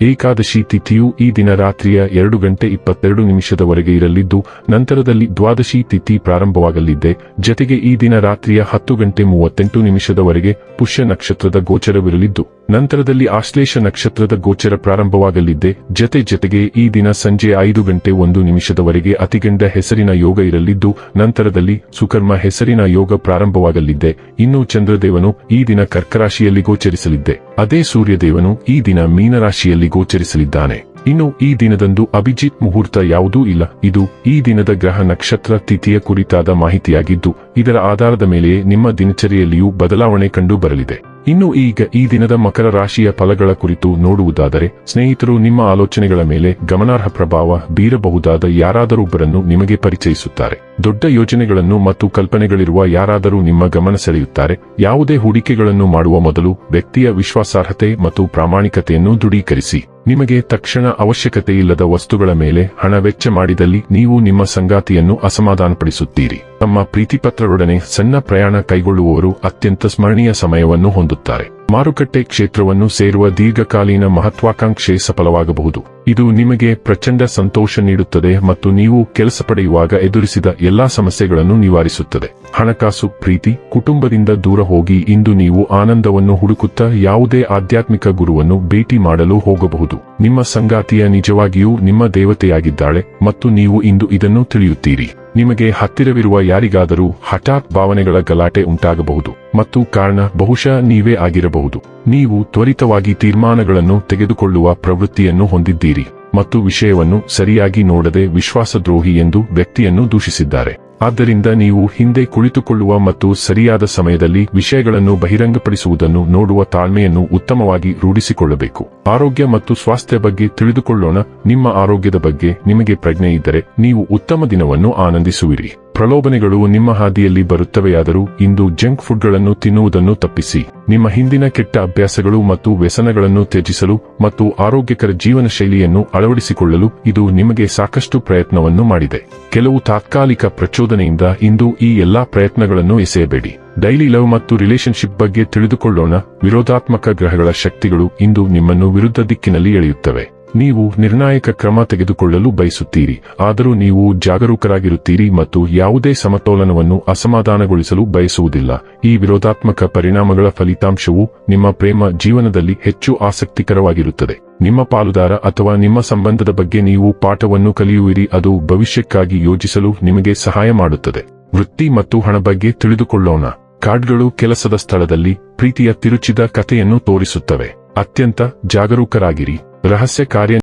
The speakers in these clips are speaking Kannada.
ಏಕಾದಶಿ ತಿಥಿಯು ಈ ದಿನ ರಾತ್ರಿಯ ಎರಡು ಗಂಟೆ ಇಪ್ಪತ್ತೆರಡು ನಿಮಿಷದವರೆಗೆ ಇರಲಿದ್ದು, ನಂತರದಲ್ಲಿ ದ್ವಾದಶಿ ತಿಥಿ ಪ್ರಾರಂಭವಾಗಲಿದೆ. ಜತೆಗೆ ಈ ದಿನ ರಾತ್ರಿಯ ಹತ್ತು ಗಂಟೆ ಮೂವತ್ತೆಂಟು ನಿಮಿಷದವರೆಗೆ ಪುಷ್ಯ ನಕ್ಷತ್ರದ ಗೋಚರವಿರಲಿದ್ದು, ನಂತರದಲ್ಲಿ ಆಶ್ಲೇಷ ನಕ್ಷತ್ರದ ಗೋಚರ ಪ್ರಾರಂಭವಾಗಲಿದೆ. ಜತೆ ಜತೆಗೆ ಈ ದಿನ ಸಂಜೆ ಐದು ಗಂಟೆ ಒಂದು ನಿಮಿಷದವರೆಗೆ ಅತಿಗಂಡ ಹೆಸರಿನ ಯೋಗ ಇರಲಿದ್ದು, ನಂತರದಲ್ಲಿ ಸುಕರ್ಮ ಹೆಸರಿನ ಯೋಗ ಪ್ರಾರಂಭವಾಗಲಿದೆ. ಇನ್ನು ಚಂದ್ರದೇವನು ಈ ದಿನ ಕರ್ಕರಾಶಿಯಲ್ಲಿ ಗೋಚರಿಸಲಿದ್ದೆ ಅದೇ ಸೂರ್ಯದೇವನು ಈ ದಿನ ಮೀನರಾಶಿಯಲ್ಲಿ ಗೋಚರಿಸಲಿದ್ದಾನೆ. ಇನ್ನು ಈ ದಿನದಂದು ಅಭಿಜಿತ್ ಮುಹೂರ್ತ ಯಾವುದೂ ಇಲ್ಲ. ಇದು ಈ ದಿನದ ಗ್ರಹ ನಕ್ಷತ್ರ ತಿಥಿಯ ಕುರಿತಾದ ಮಾಹಿತಿಯಾಗಿದ್ದು, ಇದರ ಆಧಾರದ ಮೇಲೆಯೇ ನಿಮ್ಮ ದಿನಚರಿಯಲ್ಲಿಯೂ ಬದಲಾವಣೆ ಕಂಡು ಬರಲಿದೆ. ಇನ್ನು ಈಗ ಈ ದಿನದ ಮಕರ ರಾಶಿಯ ಫಲಗಳ ಕುರಿತು ನೋಡುವುದಾದರೆ, ಸ್ನೇಹಿತರು, ನಿಮ್ಮ ಆಲೋಚನೆಗಳ ಮೇಲೆ ಗಮನಾರ್ಹ ಪ್ರಭಾವ ಬೀರಬಹುದಾದ ಯಾರಾದರೊಬ್ಬರನ್ನು ನಿಮಗೆ ಪರಿಚಯಿಸುತ್ತಾರೆ. ದೊಡ್ಡ ಯೋಜನೆಗಳನ್ನು ಮತ್ತು ಕಲ್ಪನೆಗಳಿರುವ ಯಾರಾದರೂ ನಿಮ್ಮ ಗಮನ ಸೆಳೆಯುತ್ತಾರೆ. ಯಾವುದೇ ಹೂಡಿಕೆಗಳನ್ನು ಮಾಡುವ ಮೊದಲು ವ್ಯಕ್ತಿಯ ವಿಶ್ವಾಸಾರ್ಹತೆ ಮತ್ತು ಪ್ರಾಮಾಣಿಕತೆಯನ್ನು ದೃಢೀಕರಿಸಿ. ನಿಮಗೆ ತಕ್ಷಣ ಅವಶ್ಯಕತೆಯಿಲ್ಲದ ವಸ್ತುಗಳ ಮೇಲೆ ಹಣ ವೆಚ್ಚ ಮಾಡಿದಲ್ಲಿ ನೀವು ನಿಮ್ಮ ಸಂಗಾತಿಯನ್ನು ಅಸಮಾಧಾನಪಡಿಸುತ್ತೀರಿ. ತಮ್ಮ ಪ್ರೀತಿಪತ್ರರೊಡನೆ ಸಣ್ಣ ಪ್ರಯಾಣ ಕೈಗೊಳ್ಳುವವರು ಅತ್ಯಂತ ಸ್ಮರಣೀಯ ಸಮಯವನ್ನು ಹೊಂದುತ್ತಾರೆ. ಮಾರುಕಟ್ಟೆ ಕ್ಷೇತ್ರವನ್ನು ಸೇರುವ ದೀರ್ಘಕಾಲೀನ ಮಹತ್ವಾಕಾಂಕ್ಷೆ ಸಫಲವಾಗಬಹುದು. ಇದು ನಿಮಗೆ ಪ್ರಚಂಡ ಸಂತೋಷ ನೀಡುತ್ತದೆ ಮತ್ತು ನೀವು ಕೆಲಸ ಪಡೆಯುವಾಗ ಎದುರಿಸಿದ ಎಲ್ಲಾ ಸಮಸ್ಯೆಗಳನ್ನು ನಿವಾರಿಸುತ್ತದೆ. ಹಣಕಾಸು, ಪ್ರೀತಿ, ಕುಟುಂಬದಿಂದ ದೂರ ಹೋಗಿ ಇಂದು ನೀವು ಆನಂದವನ್ನು ಹುಡುಕುತ್ತಾ ಯಾವುದೇ ಆಧ್ಯಾತ್ಮಿಕ ಗುರುವನ್ನು ಭೇಟಿ ಮಾಡಲು ಹೋಗಬಹುದು. ನಿಮ್ಮ ಸಂಗಾತಿಯ ನಿಜವಾಗಿಯೂ ನಿಮ್ಮ ದೇವತೆಯಾಗಿದ್ದಾಳೆ ಮತ್ತು ನೀವು ಇಂದು ಇದನ್ನು ತಿಳಿಯುತ್ತೀರಿ. ನಿಮಗೆ ಹತ್ತಿರವಿರುವ ಯಾರಿಗಾದರೂ ಹಠಾತ್ ಭಾವನೆಗಳ ಗಲಾಟೆ ಉಂಟಾಗಬಹುದು. ಮತ್ತು ಕಾರಣ ಬಹುಶಃ ನೀವೇ ಆಗಿರಬಹುದು. ನೀವು ತ್ವರಿತವಾಗಿ ತೀರ್ಮಾನಗಳನ್ನು ತೆಗೆದುಕೊಳ್ಳುವ ಪ್ರವೃತ್ತಿಯನ್ನು ಹೊಂದಿದ್ದೀರಿ ಮತ್ತು ವಿಷಯವನ್ನು ಸರಿಯಾಗಿ ನೋಡದೆ ವಿಶ್ವಾಸದ್ರೋಹಿ ಎಂದು ವ್ಯಕ್ತಿಯನ್ನು ದೂಷಿಸಿದ್ದಾರೆ. ಆದ್ದರಿಂದ ನೀವು ಹಿಂದೆ ಕುಳಿತುಕೊಳ್ಳುವ ಮತ್ತು ಸರಿಯಾದ ಸಮಯದಲ್ಲಿ ವಿಷಯಗಳನ್ನು ಬಹಿರಂಗಪಡಿಸುವುದನ್ನು ನೋಡುವ ತಾಳ್ಮೆಯನ್ನು ಉತ್ತಮವಾಗಿ ರೂಢಿಸಿಕೊಳ್ಳಬೇಕು. ಆರೋಗ್ಯ ಮತ್ತು ಸ್ವಾಸ್ಥ್ಯ ಬಗ್ಗೆ ತಿಳಿದುಕೊಳ್ಳೋಣ. ನಿಮ್ಮ ಆರೋಗ್ಯದ ಬಗ್ಗೆ ನಿಮಗೆ ಪ್ರಜ್ಞೆ ಇದ್ದರೆ ನೀವು ಉತ್ತಮ ದಿನವನ್ನು ಆನಂದಿಸುವಿರಿ. ಪ್ರಲೋಭನೆಗಳು ನಿಮ್ಮ ಹಾದಿಯಲ್ಲಿ ಬರುತ್ತವೆಯಾದರೂ ಇಂದು ಜಂಕ್ ಫುಡ್ಗಳನ್ನು ತಿನ್ನುವುದನ್ನು ತಪ್ಪಿಸಿ. ನಿಮ್ಮ ಹಿಂದಿನ ಕೆಟ್ಟ ಅಭ್ಯಾಸಗಳು ಮತ್ತು ವ್ಯಸನಗಳನ್ನು ತ್ಯಜಿಸಲು ಮತ್ತು ಆರೋಗ್ಯಕರ ಜೀವನ ಶೈಲಿಯನ್ನು ಅಳವಡಿಸಿಕೊಳ್ಳಲು ಇದು ನಿಮಗೆ ಸಾಕಷ್ಟು ಪ್ರಯತ್ನವನ್ನು ಮಾಡಿದೆ. ಕೆಲವು ತಾತ್ಕಾಲಿಕ ಪ್ರಚೋದನೆಯಿಂದ ಇಂದು ಈ ಎಲ್ಲಾ ಪ್ರಯತ್ನಗಳನ್ನು ಎಸೆಯಬೇಡಿ. ಡೈಲಿ ಲವ್ ಮತ್ತು ರಿಲೇಶನ್ಶಿಪ್ ಬಗ್ಗೆ ತಿಳಿದುಕೊಳ್ಳೋಣ. ವಿರೋಧಾತ್ಮಕ ಗ್ರಹಗಳ ಶಕ್ತಿಗಳು ಇಂದು ನಿಮ್ಮನ್ನು ವಿರುದ್ಧ ದಿಕ್ಕಿನಲ್ಲಿ ಎಳೆಯುತ್ತವೆ. ನೀವು ನಿರ್ಣಾಯಕ ಕ್ರಮ ತೆಗೆದುಕೊಳ್ಳಲು ಬಯಸುತ್ತೀರಿ, ಆದರೂ ನೀವು ಜಾಗರೂಕರಾಗಿರುತ್ತೀರಿ ಮತ್ತು ಯಾವುದೇ ಸಮತೋಲನವನ್ನು ಅಸಮಾಧಾನಗೊಳಿಸಲು ಬಯಸುವುದಿಲ್ಲ. ಈ ವಿರೋಧಾತ್ಮಕ ಪರಿಣಾಮಗಳ ಫಲಿತಾಂಶವು ನಿಮ್ಮ ಪ್ರೇಮ ಜೀವನದಲ್ಲಿ ಹೆಚ್ಚು ಆಸಕ್ತಿಕರವಾಗಿರುತ್ತದೆ. ನಿಮ್ಮ ಪಾಲುದಾರ ಅಥವಾ ನಿಮ್ಮ ಸಂಬಂಧದ ಬಗ್ಗೆ ನೀವು ಪಾಠವನ್ನು ಕಲಿಯುವಿರಿ, ಅದು ಭವಿಷ್ಯಕ್ಕಾಗಿ ಯೋಜಿಸಲು ನಿಮಗೆ ಸಹಾಯ ಮಾಡುತ್ತದೆ. ವೃತ್ತಿ ಮತ್ತು ಹಣ ಬಗ್ಗೆ ತಿಳಿದುಕೊಳ್ಳೋಣ. ಕಾರ್ಡ್ಗಳು ಕೆಲಸದ ಸ್ಥಳದಲ್ಲಿ ಪ್ರೀತಿಯ ತಿರುಚಿದ ಕಥೆಯನ್ನು ತೋರಿಸುತ್ತವೆ. ಅತ್ಯಂತ ಜಾಗರೂಕರಾಗಿರಿ. ರಹಸ್ಯ ಕಾರ್ಯ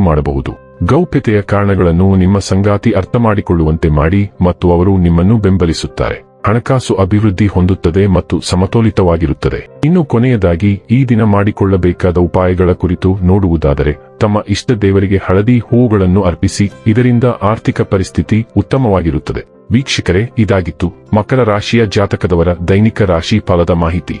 ಮಾಡಬಹುದು. ಗೌಪ್ಯತೆಯ ಕಾರಣಗಳನ್ನು ನಿಮ್ಮ ಸಂಗಾತಿ ಅರ್ಥಮಾಡಿಕೊಳ್ಳುವಂತೆ ಮಾಡಿ ಮತ್ತು ಅವರು ನಿಮ್ಮನ್ನು ಬೆಂಬಲಿಸುತ್ತಾರೆ. ಹಣಕಾಸು ಅಭಿವೃದ್ಧಿ ಹೊಂದುತ್ತದೆ ಮತ್ತು ಸಮತೋಲಿತವಾಗಿರುತ್ತದೆ. ಇನ್ನು ಕೊನೆಯದಾಗಿ, ಈ ದಿನ ಮಾಡಿಕೊಳ್ಳಬೇಕಾದ ಉಪಾಯಗಳ ಕುರಿತು ನೋಡುವುದಾದರೆ, ತಮ್ಮ ಇಷ್ಟ ದೇವರಿಗೆ ಹಳದಿ ಹೂವುಗಳನ್ನು ಅರ್ಪಿಸಿ, ಇದರಿಂದ ಆರ್ಥಿಕ ಪರಿಸ್ಥಿತಿ ಉತ್ತಮವಾಗಿರುತ್ತದೆ. ವೀಕ್ಷಕರೇ, ಇದಾಗಿತ್ತು ಮಕರ ರಾಶಿಯ ಜಾತಕದವರ ದೈನಿಕ ರಾಶಿ ಫಲದ ಮಾಹಿತಿ.